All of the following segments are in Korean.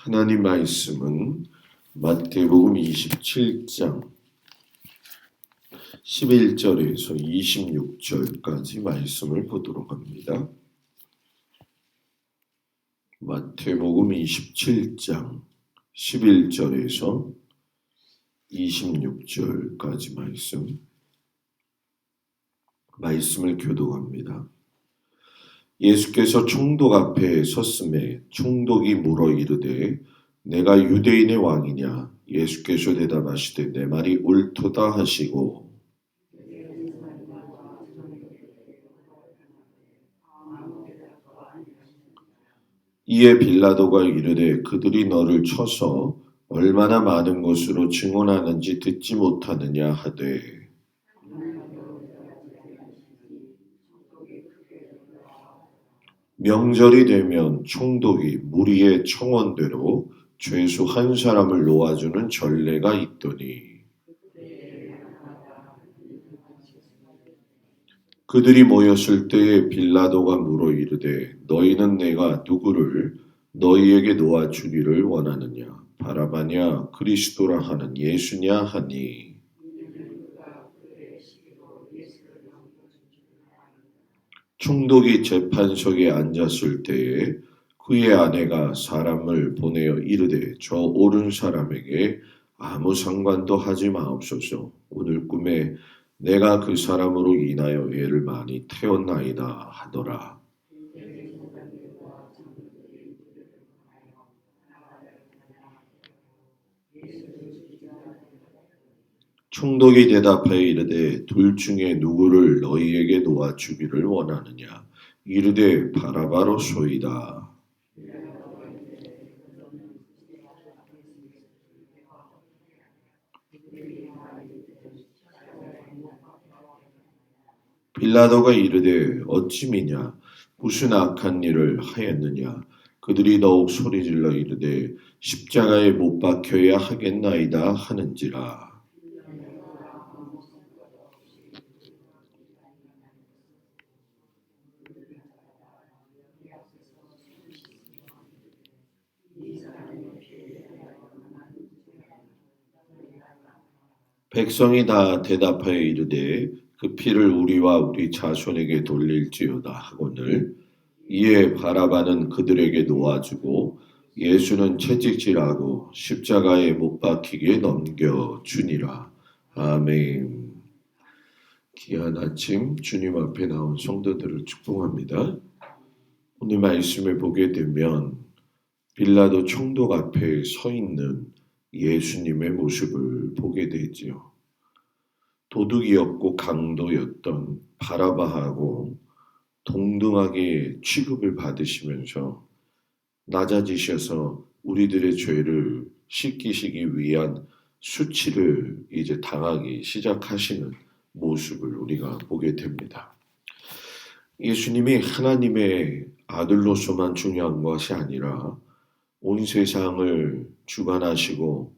하나님 말씀은 마태복음 27장 11절에서 26절까지 말씀을 보도록 합니다. 마태복음 27장 11절에서 26절까지 말씀 말씀을 교독합니다. 예수께서 총독 앞에 섰음에 총독이 물어 이르되 내가 유대인의 왕이냐? 예수께서 대답하시되 내 말이 옳도다 하시고. 이에 빌라도가 이르되 그들이 너를 쳐서 얼마나 많은 것으로 증언하는지 듣지 못하느냐? 하되 명절이 되면 총독이 무리의 청원대로 죄수 한 사람을 놓아주는 전례가 있더니. 그들이 모였을 때에 빌라도가 물어 이르되 너희는 내가 누구를 너희에게 놓아주기를 원하느냐? 바라바냐? 그리스도라 하는 예수냐? 하니 총독이 재판석에 앉았을 때에 그의 아내가 사람을 보내어 이르되 저 옳은 사람에게 아무 상관도 하지 마옵소서 오늘 꿈에 내가 그 사람으로 인하여 애를 많이 태웠나이다 하더라. 총독이 대답하여 이르되 둘 중에 누구를 너희에게 놓아 주기를 원하느냐? 이르되 바라바로 소이다. 빌라도가 이르되 어찌 미냐? 무슨 악한 일을 하였느냐? 그들이 더욱 소리질러 이르되 십자가에 못 박혀야 하겠나이다 하는지라 백성이 다 대답하여 이르되 그 피를 우리와 우리 자손에게 돌릴지어다 하거늘 이에 바라바는 그들에게 놓아주고 예수는 채찍질하고 십자가에 못 박히게 넘겨 주니라. 아멘. 귀한 아침 주님 앞에 나온 성도들을 축복합니다. 오늘 말씀을 보게 되면 빌라도 총독 앞에 서 있는 예수님의 모습을 보게 되지요. 도둑이었고 강도였던 바라바하고 동등하게 취급을 받으시면서 낮아지셔서 우리들의 죄를 씻기시기 위한 수치를 이제 당하기 시작하시는 모습을 우리가 보게 됩니다. 예수님이 하나님의 아들로서만 중요한 것이 아니라 온 세상을 주관하시고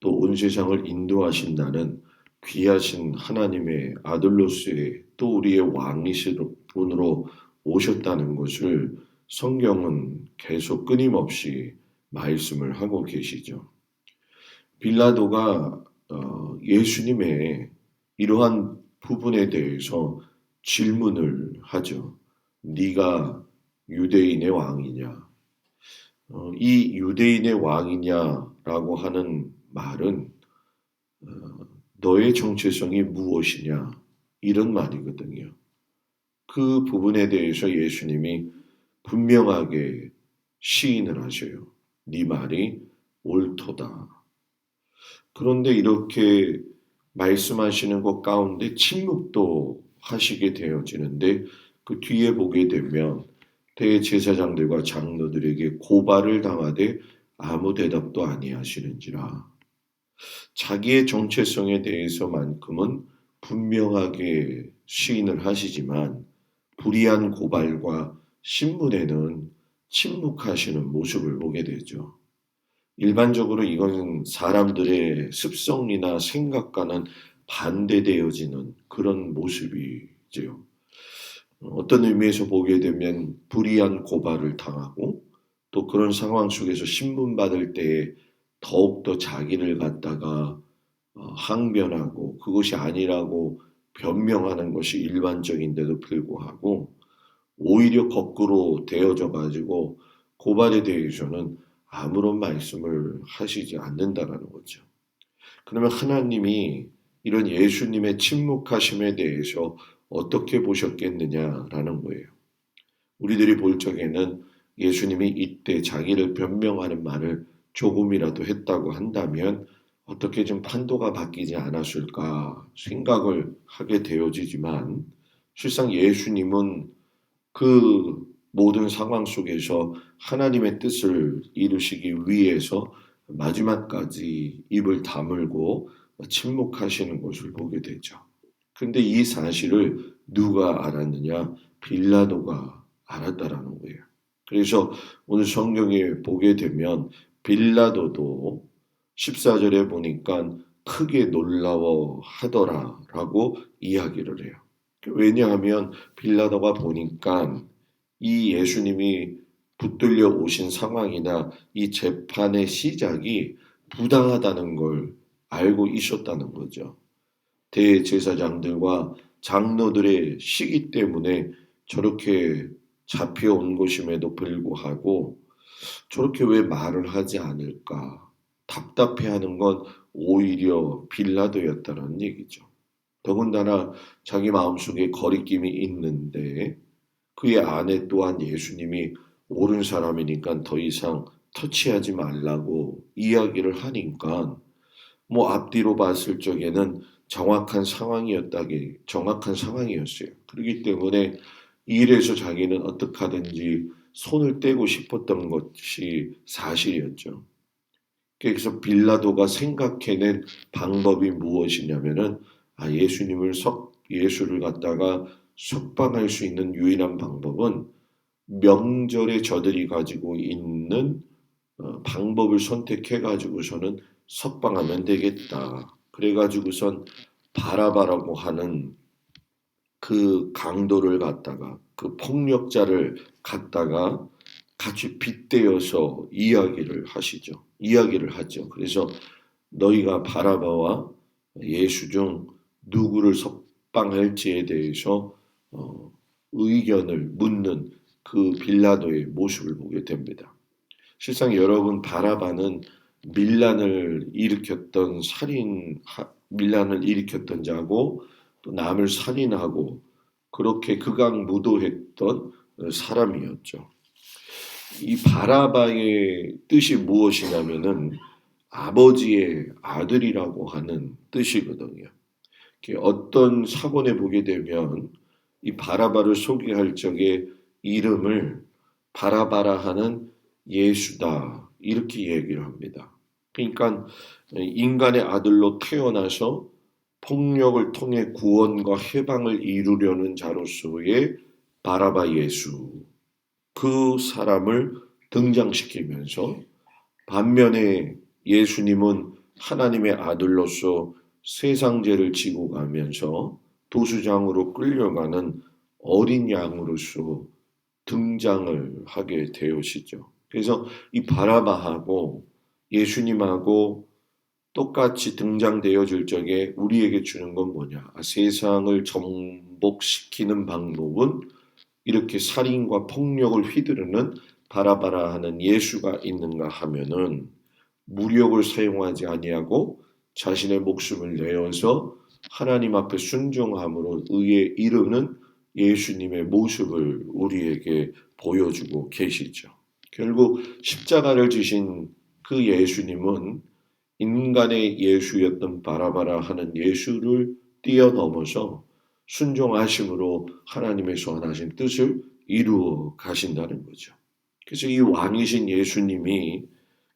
또 온 세상을 인도하신다는 귀하신 하나님의 아들로서의 또 우리의 왕이신 분으로 오셨다는 것을 성경은 계속 끊임없이 말씀을 하고 계시죠. 빌라도가 어, 예수님의 이러한 부분에 대해서 질문을 하죠. 네가 유대인의 왕이냐? 어, 이 유대인의 왕이냐라고 하는 말은 어, 너의 정체성이 무엇이냐 이런 말이거든요. 그 부분에 대해서 예수님이 분명하게 시인을 하셔요. 네 말이 옳도다. 그런데 이렇게 말씀하시는 것 가운데 침묵도 하시게 되어지는데 그 뒤에 보게 되면 대제사장들과 장로들에게 고발을 당하되 아무 대답도 아니하시는지라 자기의 정체성에 대해서만큼은 분명하게 시인을 하시지만 불의한 고발과 신문에는 침묵하시는 모습을 보게 되죠. 일반적으로 이것은 사람들의 습성이나 생각과는 반대되어지는 그런 모습이지요. 어떤 의미에서 보게 되면 불의한 고발을 당하고 또 그런 상황 속에서 신문 받을 때에 더욱더 자기를 갖다가 어, 항변하고 그것이 아니라고 변명하는 것이 일반적인데도 불구하고 오히려 거꾸로 되어져 가지고 고발에 대해서는 아무런 말씀을 하시지 않는다라는 거죠. 그러면 하나님이 이런 예수님의 침묵하심에 대해서 어떻게 보셨겠느냐라는 거예요. 우리들이 볼 적에는 예수님이 이때 자기를 변명하는 말을 조금이라도 했다고 한다면 어떻게 좀 판도가 바뀌지 않았을까 생각을 하게 되어지지만 실상 예수님은 그 모든 상황 속에서 하나님의 뜻을 이루시기 위해서 마지막까지 입을 다물고 침묵하시는 것을 보게 되죠. 근데 이 사실을 누가 알았느냐? 빌라도가 알았다라는 거예요. 그래서 오늘 성경에 보게 되면 빌라도도 14절에 보니까 크게 놀라워 하더라라고 이야기를 해요. 왜냐하면 빌라도가 보니까 이 예수님이 붙들려 오신 상황이나 이 재판의 시작이 부당하다는 걸 알고 있었다는 거죠. 대제사장들과 장로들의 시기 때문에 저렇게 잡혀온 것임에도 불구하고 저렇게 왜 말을 하지 않을까 답답해하는 건 오히려 빌라도였다는 얘기죠. 더군다나 자기 마음속에 거리낌이 있는데 그의 아내 또한 예수님이 옳은 사람이니까 더 이상 터치하지 말라고 이야기를 하니까 뭐 앞뒤로 봤을 적에는 정확한 상황이었다기 정확한 상황이었어요. 그렇기 때문에 이 일에서 자기는 어떻게 하든지 손을 떼고 싶었던 것이 사실이었죠. 그래서 빌라도가 생각해낸 방법이 무엇이냐면은 아 예수님을 석 예수를 갖다가 석방할 수 있는 유일한 방법은 명절에 저들이 가지고 있는 어, 방법을 선택해 가지고서는 석방하면 되겠다. 그래 가지고선 바라바라고 하는 그 강도를 갖다가 그 폭력자를 갖다가 같이 빗대어서 이야기를 하시죠. 이야기를 하죠. 그래서 너희가 바라바와 예수 중 누구를 석방할지에 대해서 어, 의견을 묻는 그 빌라도의 모습을 보게 됩니다. 실상 여러분 바라바는 밀란을 일으켰던 살인 밀란을 일으켰던 자고 또 남을 살인하고 그렇게 극악무도했던 사람이었죠. 이 바라바의 뜻이 무엇이냐면은 아버지의 아들이라고 하는 뜻이거든요. 어떤 사본에 보게 되면 이 바라바를 소개할 적에 이름을 바라바라 하는 예수다 이렇게 얘기를 합니다. 그러니까 인간의 아들로 태어나서 폭력을 통해 구원과 해방을 이루려는 자로서의 바라바 예수 그 사람을 등장시키면서 반면에 예수님은 하나님의 아들로서 세상 죄를 지고 가면서 도수장으로 끌려가는 어린 양으로서 등장을 하게 되오시죠. 그래서 이 바라바하고 예수님하고 똑같이 등장되어질 적에 우리에게 주는 건 뭐냐? 아, 세상을 정복시키는 방법은 이렇게 살인과 폭력을 휘두르는 바라바라 하는 예수가 있는가 하면은 무력을 사용하지 아니하고 자신의 목숨을 내어서 하나님 앞에 순종함으로 의에 이르는 예수님의 모습을 우리에게 보여주고 계시죠. 결국 십자가를 지신 그 예수님은 인간의 예수였던 바라바라 하는 예수를 뛰어넘어서 순종하심으로 하나님의 선하신 뜻을 이루어 가신다는 거죠. 그래서 이 왕이신 예수님이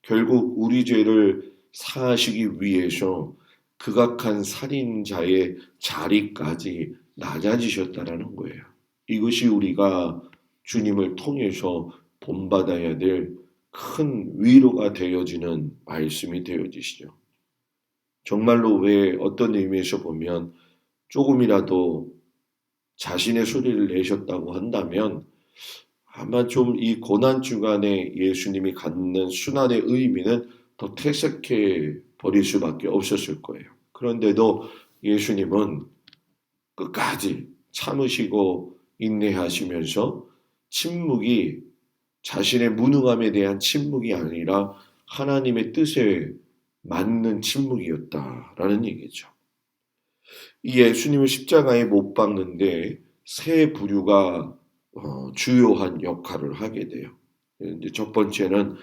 결국 우리 죄를 사하시기 위해서 극악한 살인자의 자리까지 낮아지셨다라는 거예요. 이것이 우리가 주님을 통해서 본받아야 될 큰 위로가 되어지는 말씀이 되어지시죠. 정말로 왜 어떤 의미에서 보면 조금이라도 자신의 소리를 내셨다고 한다면 아마 좀 이 고난 주간에 예수님이 갖는 순환의 의미는 더 퇴색해 버릴 수밖에 없었을 거예요. 그런데도 예수님은 끝까지 참으시고 인내하시면서 침묵이 자신의 무능함에 대한 침묵이 아니라 하나님의 뜻에 맞는 침묵이었다라는 얘기죠. 이 예수님을 십자가에 못 박는데 세 부류가 어, 주요한 역할을 하게 돼요. 이제 첫 번째는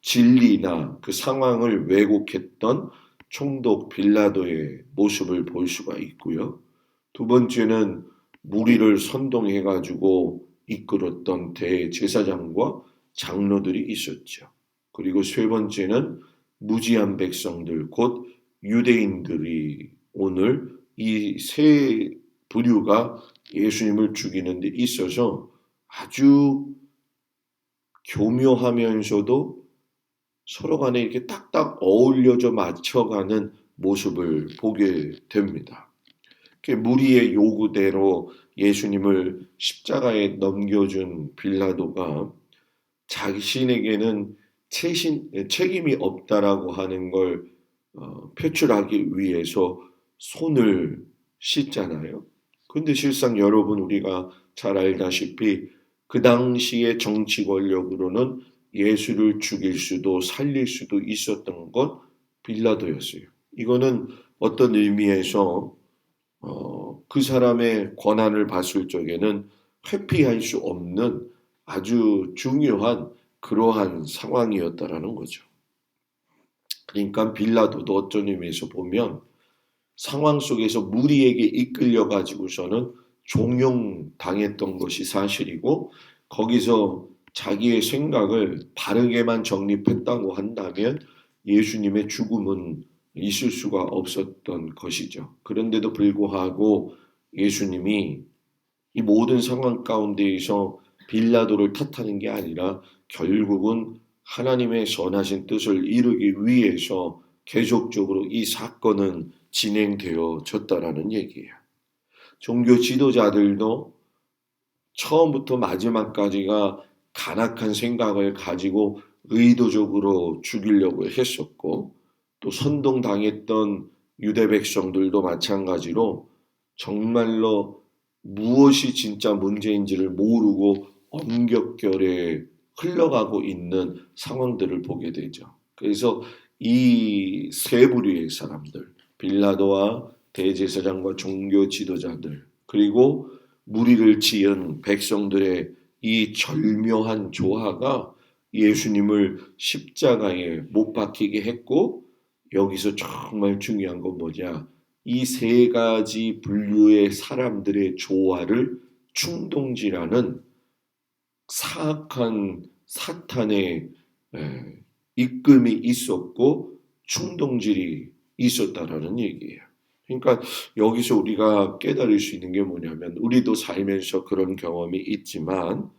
진리나 그 상황을 왜곡했던 총독 빌라도의 모습을 볼 수가 있고요. 두 번째는 무리를 선동해 가지고 이끌었던 대제사장과 장로들이 있었죠. 그리고 세 번째는 무지한 백성들 곧 유대인들이 오늘 이 세 부류가 예수님을 죽이는 데 있어서 아주 교묘하면서도 서로 간에 이렇게 딱딱 어울려져 맞춰가는 모습을 보게 됩니다. 무리의 요구대로 예수님을 십자가에 넘겨준 빌라도가 자신에게는 채신, 책임이 없다라고 하는 걸 어, 표출하기 위해서 손을 씻잖아요. 근데 실상 여러분 우리가 잘 알다시피 그 당시의 정치 권력으로는 예수를 죽일 수도 살릴 수도 있었던 건 빌라도였어요. 이거는 어떤 의미에서 어, 그 사람의 권한을 봤을 적에는 회피할 수 없는 아주 중요한 그러한 상황이었다라는 거죠. 그러니까 빌라도도 어떤 의미에서 보면 상황 속에서 무리에게 이끌려 가지고서는 종용당했던 것이 사실이고 거기서 자기의 생각을 바르게만 정립했다고 한다면 예수님의 죽음은 있을 수가 없었던 것이죠. 그런데도 불구하고 예수님이 이 모든 상황 가운데에서 빌라도를 탓하는 게 아니라 결국은 하나님의 선하신 뜻을 이루기 위해서 계속적으로 이 사건은 진행되어졌다라는 얘기예요. 종교 지도자들도 처음부터 마지막까지가 간악한 생각을 가지고 의도적으로 죽이려고 했었고 또 선동당했던 유대 백성들도 마찬가지로 정말로 무엇이 진짜 문제인지를 모르고 엄격결에 흘러가고 있는 상황들을 보게 되죠. 그래서 이 세 부류의 사람들, 빌라도와 대제사장과 종교 지도자들, 그리고 무리를 지은 백성들의 이 절묘한 조화가 예수님을 십자가에 못 박히게 했고 여기서 정말 중요한 건 뭐냐? 이 세 가지 분류의 사람들의 조화를 충동지라는 사악한 사탄의 이끌이 있었고 충동질이 있었다라는 얘기예요. 그러니까 여기서 우리가 깨달을 수 있는 게 뭐냐면 우리도 살면서 그런 경험이 있지만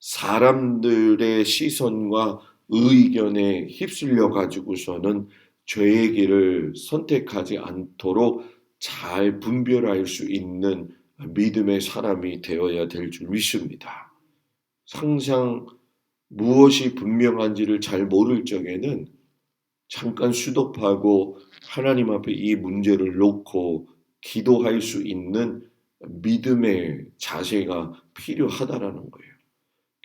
사람들의 시선과 의견에 휩쓸려 가지고서는 죄의 길을 선택하지 않도록 잘 분별할 수 있는 믿음의 사람이 되어야 될 줄 믿습니다. 항상 무엇이 분명한지를 잘 모를 적에는 잠깐 수도하고 하나님 앞에 이 문제를 놓고 기도할 수 있는 믿음의 자세가 필요하다라는 거예요.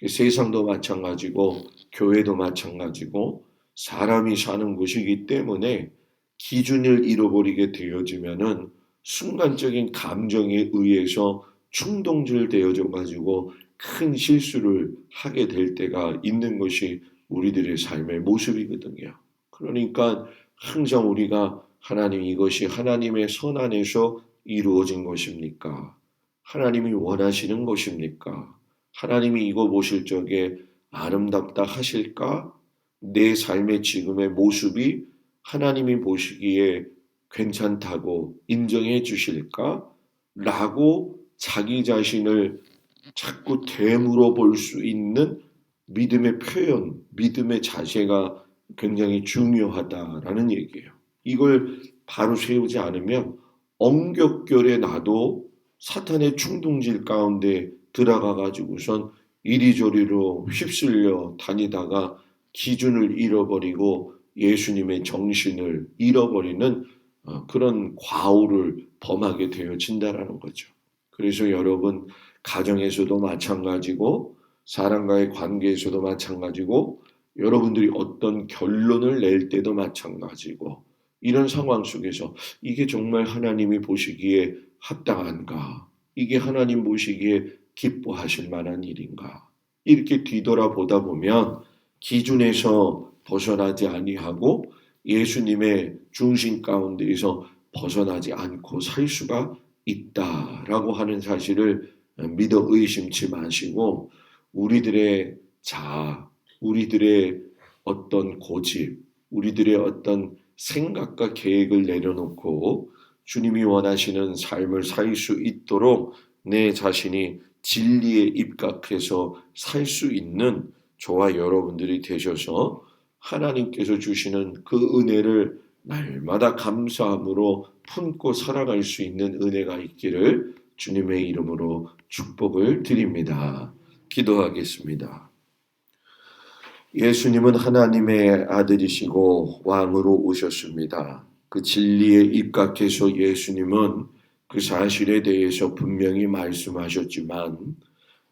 세상도 마찬가지고 교회도 마찬가지고 사람이 사는 곳이기 때문에 기준을 잃어버리게 되어지면은 순간적인 감정에 의해서 충동질 되어져 가지고 큰 실수를 하게 될 때가 있는 것이 우리들의 삶의 모습이거든요. 그러니까 항상 우리가 하나님 이것이 하나님의 선 안에서 이루어진 것입니까? 하나님이 원하시는 것입니까? 하나님이 이거 보실 적에 아름답다 하실까? 내 삶의 지금의 모습이 하나님이 보시기에 괜찮다고 인정해 주실까? 라고 자기 자신을 자꾸 되물어 볼 수 있는 믿음의 표현, 믿음의 자세가 굉장히 중요하다라는 얘기예요. 이걸 바로 세우지 않으면 엉격결에 나도 사탄의 충동질 가운데 들어가 가지고선 이리저리로 휩쓸려 다니다가 기준을 잃어버리고 예수님의 정신을 잃어버리는 어, 그런 과오를 범하게 되어진다라는 거죠. 그래서 여러분 가정에서도 마찬가지고 사람과의 관계에서도 마찬가지고 여러분들이 어떤 결론을 낼 때도 마찬가지고 이런 상황 속에서 이게 정말 하나님이 보시기에 합당한가? 이게 하나님 보시기에 기뻐하실 만한 일인가? 이렇게 뒤돌아보다 보면 기준에서 벗어나지 아니하고 예수님의 중심 가운데에서 벗어나지 않고 살 수가 있다라고 하는 사실을 믿어 의심치 마시고 우리들의 자아, 우리들의 어떤 고집, 우리들의 어떤 생각과 계획을 내려놓고 주님이 원하시는 삶을 살 수 있도록 내 자신이 진리에 입각해서 살 수 있는 저와 여러분들이 되셔서 하나님께서 주시는 그 은혜를 날마다 감사함으로 품고 살아갈 수 있는 은혜가 있기를 주님의 이름으로 축복을 드립니다. 기도하겠습니다. 예수님은 하나님의 아들이시고 왕으로 오셨습니다. 그 진리에 입각해서 예수님은 그 사실에 대해서 분명히 말씀하셨지만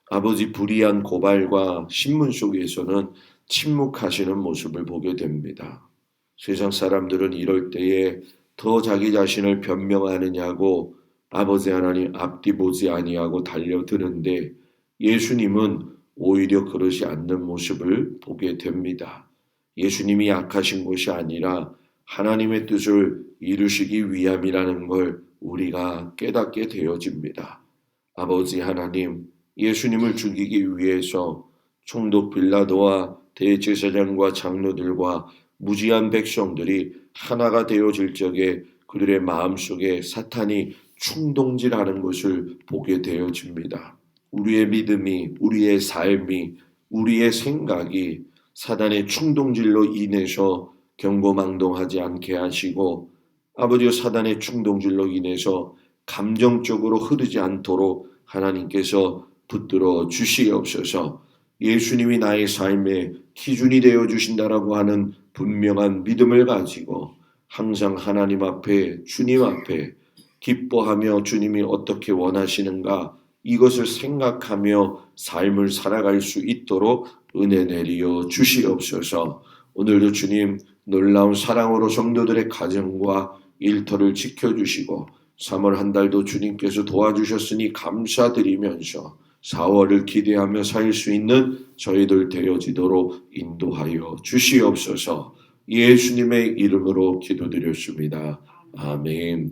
아버지 불의한 고발과 신문 속에서는 침묵하시는 모습을 보게 됩니다. 세상 사람들은 이럴 때에 더 자기 자신을 변명하느냐고 아버지 하나님 앞뒤 보지 아니하고 달려드는데 예수님은 오히려 그러지 않는 모습을 보게 됩니다. 예수님이 약하신 것이 아니라 하나님의 뜻을 이루시기 위함이라는 걸 우리가 깨닫게 되어집니다. 아버지 하나님, 예수님을 죽이기 위해서 총독 빌라도와 대제사장과 장로들과 무지한 백성들이 하나가 되어질 적에 그들의 마음속에 사탄이 충동질하는 것을 보게 되어집니다. 우리의 믿음이, 우리의 삶이, 우리의 생각이 사단의 충동질로 인해서 경고망동하지 않게 하시고 아버지 사단의 충동질로 인해서 감정적으로 흐르지 않도록 하나님께서 붙들어 주시옵소서 예수님이 나의 삶의 기준이 되어 주신다라고 하는 분명한 믿음을 가지고 항상 하나님 앞에 주님 앞에 기뻐하며 주님이 어떻게 원하시는가 이것을 생각하며 삶을 살아갈 수 있도록 은혜 내리어 주시옵소서. 오늘도 주님 놀라운 사랑으로 성도들의 가정과 일터를 지켜주시고 3월 한 달도 주님께서 도와주셨으니 감사드리면서 4월을 기대하며 살 수 있는 저희들 되어지도록 인도하여 주시옵소서 예수님의 이름으로 기도드렸습니다. 아멘.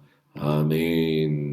아멘